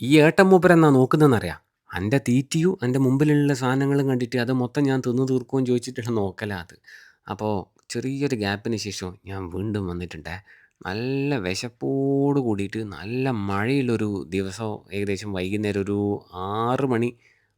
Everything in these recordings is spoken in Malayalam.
ഈ ഏട്ടൻ മൂപ്പരെന്നാ നോക്കുന്നതെന്നറിയാം. അന്റെ തീറ്റിയും അന്റെ മുമ്പിലുള്ള സാധനങ്ങളും കണ്ടിട്ട് അത് മൊത്തം ഞാൻ തിന്ന് തീർക്കുകയും ചോദിച്ചിട്ടുള്ള നോക്കലാ അത്. അപ്പോ ചെറിയൊരു ഗ്യാപ്പിന് ശേഷം ഞാൻ വീണ്ടും വന്നിട്ടുണ്ടേ. നല്ല വിശപ്പോട് കൂടിയിട്ട് നല്ല മഴയുള്ളൊരു ദിവസം ഏകദേശം വൈകുന്നേരം ഒരു 6 മണി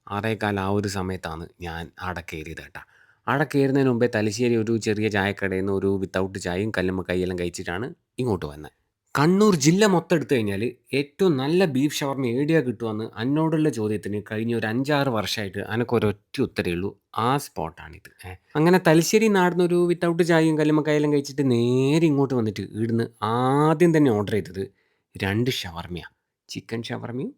6:15 ആ ഒരു സമയത്താണ് ഞാൻ ആടെ കയറിയത് കേട്ടാ. ആടെ കയറുന്നതിന് മുമ്പേ തലശ്ശേരി ഒരു ചെറിയ ചായക്കടേന്ന് ഒരു വിത്തൗട്ട് ചായയും കല്ലുമ്മ കൈയെല്ലാം കഴിച്ചിട്ടാണ് ഇങ്ങോട്ട് വന്നത്. കണ്ണൂർ ജില്ല മൊത്തം എടുത്തു കഴിഞ്ഞാൽ ഏറ്റവും നല്ല ബീഫ് ഷവർമ ഏടിയാ കിട്ടുമെന്ന് എന്നോടുള്ള ചോദ്യത്തിന് കഴിഞ്ഞ ഒരു 5, 6 വർഷമായിട്ട് അനക്കൊരൊറ്റ ഉത്തരേ ഉള്ളൂ. ആ സ്പോട്ടാണിത്. അങ്ങനെ തലശ്ശേരി നാടുന്നൊരു വിത്തൗട്ട് ചായയും കല്ലുമ്മ കൈയെല്ലാം കഴിച്ചിട്ട് നേരെ ഇങ്ങോട്ട് വന്നിട്ട് ഇവിടുന്ന് ആദ്യം തന്നെ ഓർഡർ ചെയ്തത് രണ്ട് ഷവർമയാണ് ചിക്കൻ ഷവർമ്മയും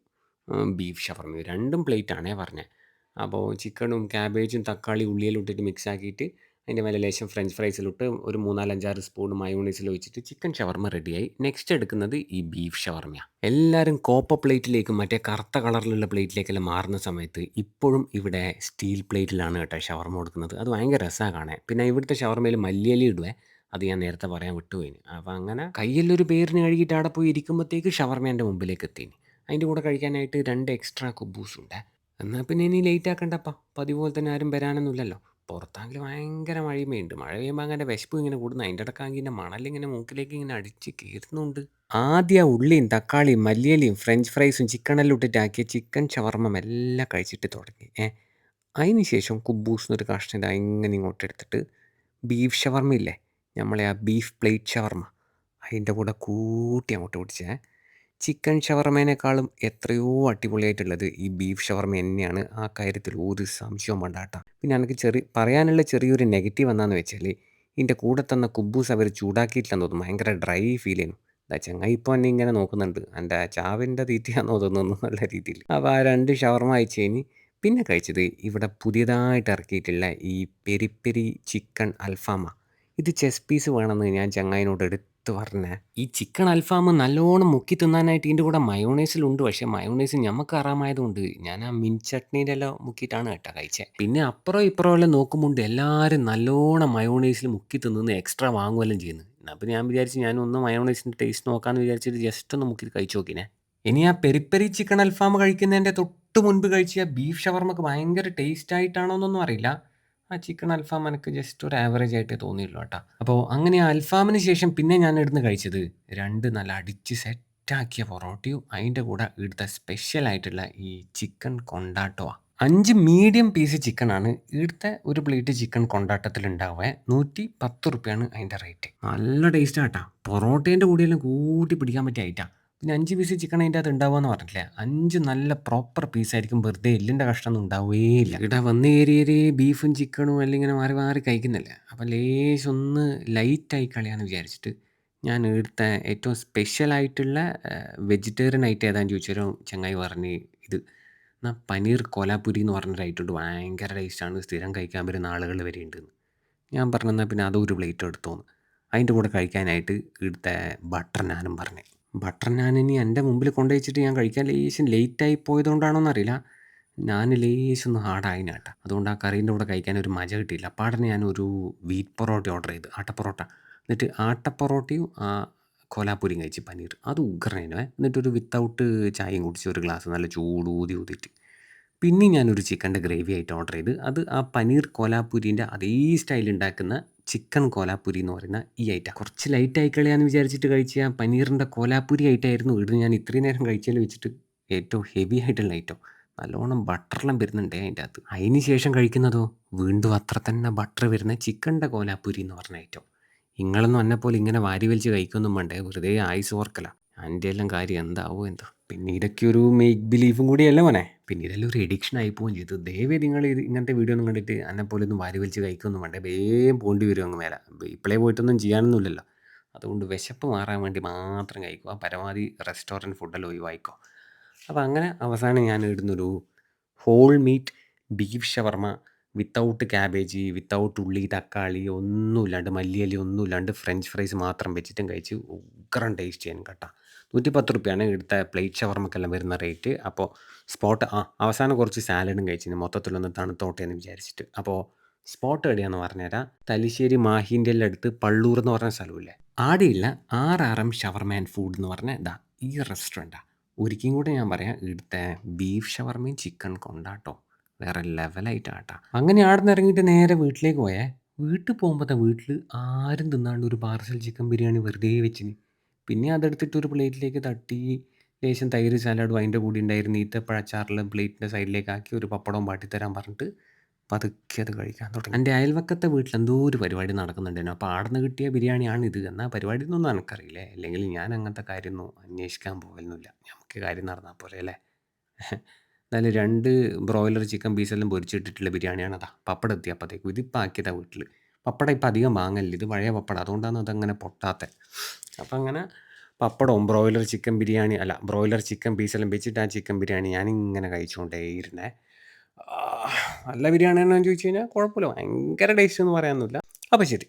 ബീഫ് ഷവർമ്മയും. രണ്ടും പ്ലേറ്റാണേ പറഞ്ഞത്. അപ്പോൾ ചിക്കനും ക്യാബേജും തക്കാളി ഉള്ളിയിലിട്ടിട്ട് മിക്സ് ആക്കിയിട്ട് അതിന്റെ മേലെ ലേശം ഫ്രഞ്ച് ഫ്രൈസിലിട്ട് ഒരു 3, 4, 5, 6 സ്പൂൺ മയോണീസിൽ ഒഴിച്ചിട്ട് ചിക്കൻ ഷവർമ റെഡിയായി. നെക്സ്റ്റ് എടുക്കുന്നത് ഈ ബീഫ് ഷവർമയാണ് എല്ലാവരും കോപ്പ പ്ലേറ്റിലേക്കും മറ്റേ കറുത്ത കളറിലുള്ള പ്ലേറ്റിലേക്കെല്ലാം മാറുന്ന സമയത്ത് ഇപ്പോഴും ഇവിടെ സ്റ്റീൽ പ്ലേറ്റിലാണ് കേട്ടോ ഷവർമ കൊടുക്കുന്നത്. അത് ഭയങ്കര രസമാണ് കാണാൻ. പിന്നെ ഇവിടുത്തെ ഷവർമയിൽ മല്ലിയലി ഇടുവേ. അത് ഞാൻ നേരത്തെ പറയാൻ വിട്ടുപോയി അപ്പോൾ അങ്ങനെ കയ്യിലൊരു പേരിന് കഴുകിയിട്ട് അവിടെ പോയി ഇരിക്കുമ്പോഴത്തേക്ക് ഷവർമ്മ എന്റെ മുമ്പിലേക്ക് എത്തി അതിന്റെ കൂടെ കഴിക്കാനായിട്ട് രണ്ട് എക്സ്ട്രാ കുബൂസ് ഉണ്ട് എന്നാൽ പിന്നെ ഇനി ലേറ്റ് ആക്കണ്ടപ്പാ. പതിവ് പോലെ തന്നെ ആരും വരാനൊന്നുമില്ലല്ലോ. പുറത്താണെങ്കിൽ ഭയങ്കര മഴ പെയ്യുന്നുണ്ട്. മഴ പെയ്യുമ്പോൾ അങ്ങനെ വിശപ്പ് ഇങ്ങനെ കൂടുന്നു. അതിന്റെ ഇടക്കാണെങ്കിൽ ഇങ്ങനെ മണലിങ്ങനെ മൂക്കിലേക്ക് ഇങ്ങനെ അടിച്ച് കയറുന്നുണ്ട്. ആദ്യം ആ ഉള്ളിയും തക്കാളിയും മല്ലിയലിയും ഫ്രഞ്ച് ഫ്രൈസും ചിക്കനെല്ലാം ഇട്ടിട്ട് ആക്കിയ ചിക്കൻ ഷവർമ്മ എല്ലാം കഴിച്ചിട്ട് തുടങ്ങി. ഏ. അതിന് ശേഷം കുബൂസ് എന്നൊരു കഷ്ണം ഇതാ ഇങ്ങനെ ഇങ്ങോട്ട് എടുത്തിട്ട് ബീഫ് ഷവർമ്മ ഇല്ലേ നമ്മളെ ആ ബീഫ് പ്ലേറ്റ് ഷവർമ്മ അതിന്റെ കൂടെ കൂട്ടി അങ്ങോട്ട് പിടിച്ചേ. ചിക്കൻ ഷവർമേനേക്കാളും എത്രയോ അടിപൊളിയായിട്ടുള്ളത് ഈ ബീഫ് ഷവർമ തന്നെയാണ്. ആ കാര്യത്തിൽ ഒരു സംശയവും വേണ്ട കേട്ടോ. പിന്നെ എനിക്ക് ചെറിയ പറയാനുള്ള ചെറിയൊരു നെഗറ്റീവ് എന്താണെന്ന് വെച്ചാൽ ഇതിന്റെ കൂടെ തന്ന കുബൂസ് അവർ ചൂടാക്കിയിട്ടില്ലെന്ന് തോന്നുന്നു. ഭയങ്കര ഡ്രൈ ഫീൽ ചെയ്യുന്നു. എന്താ ചങ്ങായി ഇപ്പോൾ എന്നെ ഇങ്ങനെ നോക്കുന്നുണ്ട്. എന്റെ ചാവിന്റെ തീറ്റയാണെന്നോ തോന്നുന്നു നല്ല രീതിയിൽ. അപ്പോൾ ആ രണ്ട് ഷവർമ അയച്ചു കഴിഞ്ഞ് പിന്നെ കഴിച്ചത് ഇവിടെ പുതിയതായിട്ട് ഇറക്കിയിട്ടുള്ള ഈ പെരി പെരി ചിക്കൻ അൽഫാമ. ഇത് ചെസ് പീസ് വേണമെന്ന് ഞാൻ ചങ്ങായിനോട് എടുത്ത് പറഞ്ഞേ. ഈ ചിക്കൻ അൽഫാം നല്ലോണം മുക്കി തിന്നാനായിട്ട് ഇതിന്റെ കൂടെ മയോണൈസിലുണ്ട്. പക്ഷേ മയോണൈസ് ഞമ്മക്ക് അറാമായതുകൊണ്ട് ഞാൻ ആ മിൻ ചട്നിയിലെല്ലാം മുക്കിയിട്ടാണ് കേട്ടോ കഴിച്ചത്. പിന്നെ അപ്പുറം ഇപ്പുറം എല്ലാം നോക്കുമ്പോണ്ട് എല്ലാവരും നല്ലോണം മയോണൈസിൽ മുക്കി തിന്നുന്ന എക്സ്ട്രാ വാങ്ങുകയെല്ലാം ചെയ്യുന്നു. അപ്പോൾ ഞാൻ വിചാരിച്ച് ഞാനൊന്ന് മയോണൈസിന്റെ ടേസ്റ്റ് നോക്കാമെന്ന് വിചാരിച്ചിട്ട് ജസ്റ്റ് ഒന്ന് മുക്കി കഴിച്ചു നോക്കിനെ. ഇനി ആ പെരി പെരി ചിക്കൻ അൽഫാം കഴിക്കുന്നതിന്റെ തൊട്ട് മുൻപ് കഴിച്ച ബീഫ് ഷവർമ്മക്ക് ഭയങ്കര ടേസ്റ്റ് ആയിട്ടാണോ എന്നൊന്നും അറിയില്ല. ആ ചിക്കൻ അൽഫാം എനിക്ക് ജസ്റ്റ് ഒരു ആവറേജ് ആയിട്ട് തോന്നിയുള്ളൂ കേട്ടോ. അപ്പോൾ അങ്ങനെ ആ അൽഫാമിന് ശേഷം പിന്നെ ഞാൻ ഇടുന്ന് കഴിച്ചത് രണ്ട് നല്ല അടിച്ച് സെറ്റാക്കിയ പൊറോട്ടയും അതിന്റെ കൂടെ ഇവിടുത്തെ സ്പെഷ്യൽ ആയിട്ടുള്ള ഈ ചിക്കൻ കൊണ്ടാട്ടോ അഞ്ച് മീഡിയം പീസ് ചിക്കനാണ് ഇവിടുത്തെ ഒരു പ്ലേറ്റ് ചിക്കൻ കൊണ്ടാട്ടത്തിൽ ഉണ്ടാവുക. 110 റുപ്യയാണ് അതിന്റെ റേറ്റ്. നല്ല ടേസ്റ്റ് ആട്ടാ പൊറോട്ടേന്റെ കൂടെയെല്ലാം കൂട്ടി പിടിക്കാൻ പറ്റിയ ഐറ്റാ. പിന്നെ 5 പീസ് ചിക്കൻ അതിന്റെ അകത്ത് ഉണ്ടാവുകയെന്ന് പറഞ്ഞില്ലേ 5 നല്ല പ്രോപ്പർ പീസ് പീസായിരിക്കും. വെറുതെ എല്ലിന്റെ കഷ്ണമൊന്നും ഉണ്ടാവുകയേയില്ല. ഇവിടെ വന്ന് കയറി കയറി ബീഫും ചിക്കനും എല്ലാം ഇങ്ങനെ മാറി മാറി കഴിക്കുന്നില്ലേ. അപ്പോൾ ലേശം ഒന്ന് ലൈറ്റായി കളയാമെന്ന് വിചാരിച്ചിട്ട് ഞാൻ ഇവിടുത്തെ ഏറ്റവും സ്പെഷ്യൽ ആയിട്ടുള്ള വെജിറ്റേറിയൻ ഐറ്റം ഏതാണെന്ന് ചോദിച്ചൊരു ചങ്ങായി പറഞ്ഞ് ഇത് എന്നാൽ പനീർ കൊലാപുരി എന്ന് പറഞ്ഞൊരു ഐറ്റം ഉണ്ട്. ഭയങ്കര ടേസ്റ്റാണ്. സ്ഥിരം കഴിക്കാൻ വരുന്ന ആളുകൾ വരെ ഉണ്ടെന്ന്. ഞാൻ പറഞ്ഞു പിന്നെ അതൊരു പ്ലേറ്റ് എടുത്തോന്ന്. അതിന്റെ കൂടെ കഴിക്കാനായിട്ട് ഇവിടുത്തെ ബട്ടർ നാനും പറഞ്ഞു. ബട്ടർ നാൻ ഇനി എന്റെ മുമ്പിൽ കൊണ്ട് വെച്ചിട്ട് ഞാൻ കഴിക്കാൻ ലേശം ലേറ്റായി പോയതുകൊണ്ടാണോ എന്നറിയില്ല ഞാൻ ലേശം ഒന്ന് ഹാർഡായിന് കേട്ടോ. അതുകൊണ്ട് ആ കറീന്റെ കൂടെ കഴിക്കാൻ ഒരു മജ കിട്ടിയില്ല. അപ്പാടനെ ഞാൻ ഒരു വീറ്റ് പൊറോട്ട ഓർഡർ ചെയ്തു. ആട്ടപ്പൊറോട്ട. എന്നിട്ട് ആട്ടപ്പൊറോട്ടയും ആ കൊലാപ്പൂരിയും കഴിച്ച് പനീർ. അത് ഉഗ്രനായിരുന്നു. എന്നിട്ടൊരു വിത്തൗട്ട് ചായയും കുടിച്ച് ഒരു ഗ്ലാസ് നല്ല ചൂട് ഊതി ഊതിയിട്ട്. പിന്നെയും ഞാനൊരു ചിക്കന്റെ ഗ്രേവി ആയിട്ട് ഓർഡർ ചെയ്ത് അത് ആ പനീർ കോലാപ്പുരിന്റെ അതേ സ്റ്റൈലിൽ ഉണ്ടാക്കുന്ന ചിക്കൻ കോലാപ്പുരി എന്ന് പറയുന്ന ഈ ഐറ്റം. കുറച്ച് ലൈറ്റായി കളയാമെന്ന് വിചാരിച്ചിട്ട് കഴിച്ച പനീറിന്റെ കോലാപ്പുരി ഐറ്റമായിരുന്നു ഇവിടുന്ന് ഞാൻ ഇത്രയും നേരം കഴിച്ചതിൽ വെച്ചിട്ട് ഏറ്റവും ഹെവി ആയിട്ടുള്ള ഐറ്റം. നല്ലോണം ബട്ടറെല്ലാം വരുന്നുണ്ടേ അതിന്റെ അകത്ത്. അതിന് ശേഷം കഴിക്കുന്നതോ വീണ്ടും അത്ര തന്നെ ബട്ടർ വരുന്ന ചിക്കന്റെ കോലാപ്പുരി എന്ന് പറഞ്ഞ ഐറ്റം. ഇങ്ങളൊന്നും എന്നെപ്പോലെ ഇങ്ങനെ വാരി വലിച്ച് കഴിക്കൊന്നും വേണ്ടേ. വെറുതെ ആയുസ് ഓർക്കലാ. എന്റെ എല്ലാം കാര്യം എന്താവോ എന്തോ. പിന്നെ ഇതൊക്കെ ഒരു മേക്ക് ബിലീഫും കൂടിയല്ല മോനെ. പിന്നെ ഇതെല്ലാം ഒരു എഡിക്ഷൻ ആയി പോവുകയും ചെയ്തു. ദയവേ നിങ്ങൾ ഇത് ഇങ്ങനത്തെ വീഡിയോ ഒന്നും കണ്ടിട്ട് എന്നെപ്പോലെ ഒന്നും വാരി വലിച്ച് കഴിക്കൊന്നും വേണ്ട വേഗം പോണ്ടി വരും അങ്ങ് മേലെ. ഇപ്പോഴേ പോയിട്ടൊന്നും ചെയ്യാനൊന്നുമില്ലല്ലോ. അതുകൊണ്ട് വിശപ്പ് മാറാൻ വേണ്ടി മാത്രം കഴിക്കുക. പരമാവധി റെസ്റ്റോറന്റ് ഫുഡെല്ലാം ഒഴിവായിക്കോ അപ്പോൾ അങ്ങനെ അവസാനം ഞാൻ ഇടുന്നൊരു whole meat beef shawarma without cabbage, without ഉള്ളി, തക്കാളി ഒന്നുമില്ലാണ്ട് മല്ലിയില ഒന്നുമില്ലാണ്ട് ഫ്രഞ്ച് ഫ്രൈസ് മാത്രം വെച്ചിട്ടും കഴിച്ച് ഉഗ്രൻ ടേസ്റ്റ് ചെയ്യാൻ കേട്ടോ. നൂറ്റി പത്ത് റുപ്യാണ് ഇവിടുത്തെ പ്ലേറ്റ് ഷവർമ്മക്കെല്ലാം വരുന്ന റേറ്റ്. അപ്പോൾ സ്പോട്ട് ആ അവസാനം കുറച്ച് സാലഡും കഴിച്ചിന്. മൊത്തത്തിലൊന്ന് തണുത്തോട്ടെ എന്ന് വിചാരിച്ചിട്ട്. അപ്പോൾ സ്പോട്ട് എവിടെയാണെന്ന് പറഞ്ഞുതരാം. തലശ്ശേരി മാഹീന്റെ അടുത്ത് പള്ളൂർ എന്ന് പറഞ്ഞ സ്ഥലമില്ലേ. ആടെയുള്ള R R M shawarma and food എന്ന് പറഞ്ഞ ഇതാ ഈ റെസ്റ്റോറന്റാണ് ഒരിക്കലും കൂടെ ഞാൻ പറയാം ഇവിടുത്തെ ബീഫ് ഷവർമയും ചിക്കൻ കൊണ്ടാട്ടോ വേറെ ലെവലായിട്ടാട്ടാ അങ്ങനെ ആടുന്ന് ഇറങ്ങിയിട്ട് നേരെ വീട്ടിലേക്ക് പോയേ വീട്ടിൽ പോകുമ്പോഴത്തെ വീട്ടിൽ ആരും തിന്നാണ്ട് ഒരു പാർസൽ ചിക്കൻ ബിരിയാണി വെറുതെ വെച്ചിന് പിന്നെ അതെടുത്തിട്ട് ഒരു പ്ലേറ്റിലേക്ക് തട്ടി ലേശം തൈര് സാലഡും അതിന്റെ കൂടെ ഉണ്ടായിരുന്ന ഈത്തപ്പഴ അച്ചാറിലും പ്ലേറ്റിന്റെ സൈഡിലേക്ക് ആക്കി ഒരു പപ്പടവും പാട്ടിത്തരാൻ പറഞ്ഞിട്ട് പതുക്കെ അത് കഴിക്കാൻ തുടങ്ങി. എന്റെ അയൽവക്കത്തെ വീട്ടിൽ എന്തോ ഒരു പരിപാടി നടക്കുന്നുണ്ടായിരുന്നു അപ്പോൾ ആടുന്ന് കിട്ടിയ ബിരിയാണിയാണ് ഇത്. എന്നാൽ പരിപാടി എന്നൊന്നും എനിക്കറിയില്ലേ? അല്ലെങ്കിൽ ഞാൻ അങ്ങനത്തെ കാര്യമൊന്നും അന്വേഷിക്കാൻ പോകലൊന്നുമില്ല നമുക്ക് കാര്യം നടന്നാൽ പോലെ അല്ലേ? എന്നാലും രണ്ട് ബ്രോയിലർ ചിക്കൻ പീസെല്ലാം പൊരിച്ചിട്ടിട്ടുള്ള ബിരിയാണിയാണ് അതാ. പപ്പടം അപ്പോഴത്തേക്ക് വിതിപ്പാക്കിയതാണ് വീട്ടിൽ. പപ്പടം ഇപ്പം അധികം വാങ്ങലില്ല. ഇത് പഴയ പപ്പടം. അതുകൊണ്ടാണ് അതങ്ങനെ പൊട്ടാത്തത് അപ്പം അങ്ങനെ പപ്പടവും ബ്രോയിലർ ചിക്കൻ ബിരിയാണി അല്ല ബ്രോയിലർ ചിക്കൻ പീസെല്ലാം വെച്ചിട്ട് ആ ചിക്കൻ ബിരിയാണി ഞാനിങ്ങനെ കഴിച്ചുകൊണ്ടേയിരുന്നേ നല്ല നല്ല എന്നു ചോദിച്ചു കഴിഞ്ഞാൽ കുഴപ്പമില്ല. ഭയങ്കര ടേസ്റ്റ് എന്ന് പറയാനൊന്നുമില്ല. അപ്പോൾ ശരി.